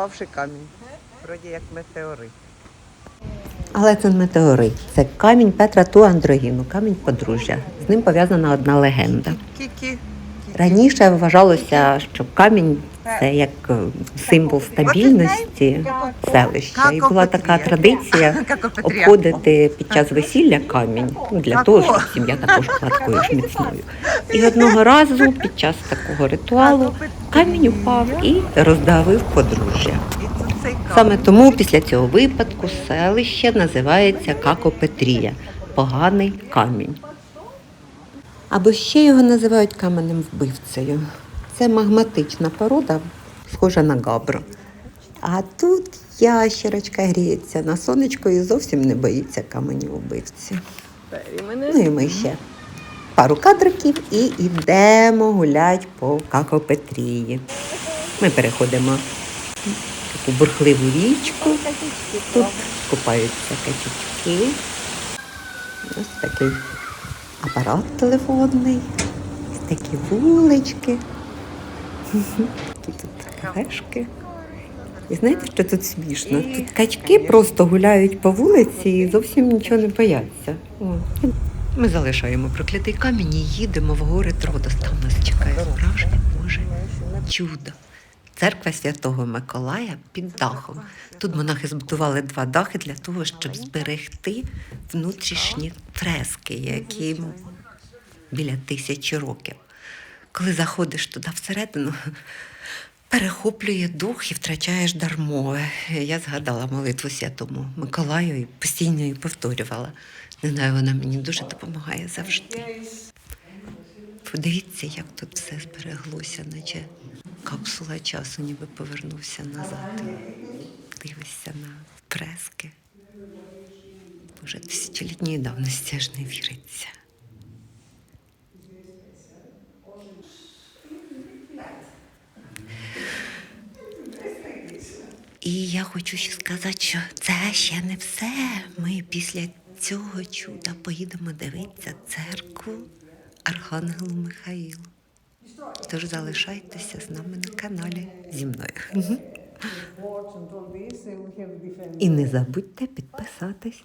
впавший камінь. Вроді як метеорит. Але це не метеорит. Це камінь Петра Ту Андрогіну, камінь подружжя. З ним пов'язана одна легенда. Раніше вважалося, що камінь це як е, символ стабільності селища. І була така традиція обходити під час весілля камінь для того, щоб сім'я також гладкою ж міцною. І одного разу під час такого ритуалу камінь упав і роздавив подружжя. Саме тому після цього випадку селище називається Какопетрія поганий камінь. Або ще його називають каменем вбивцею. Це магматична порода, схожа на габро. А тут ящерочка гріється на сонечко і зовсім не боїться каменів вбивці. Ну і ми ще пару кадриків і йдемо гулять по Какопетрії. Ми переходимо в таку бурхливу річку. Тут купаються качечки. Ось такий апарат телефонний, такі вулички, тут кафешки. І знаєте, що тут смішно? Тут качки просто гуляють по вулиці і зовсім нічого не бояться. Ми залишаємо проклятий камінь і їдемо в гори Тродос. Там нас чекає справжнє Боже чудо. Церква Святого Миколая під дахом. Тут монахи збудували два дахи для того, щоб зберегти внутрішні фрески, які біля тисячі років. Коли заходиш туди всередину, перехоплює дух і втрачаєш дар мови. Я згадала молитву святому Миколаю і постійно її повторювала. Не знаю, вона мені дуже допомагає завжди. Подивіться, як тут все збереглося, наче капсула часу ніби повернувся назад. Дивишся на фрески. Уже тисячолітньої давності аж не віриться. І я хочу ще сказати, що це ще не все. Ми після цього чуда поїдемо дивитися церкву Архангелу Михаїлу. Тож залишайтеся з нами на каналі зі мною. І не забудьте підписатись.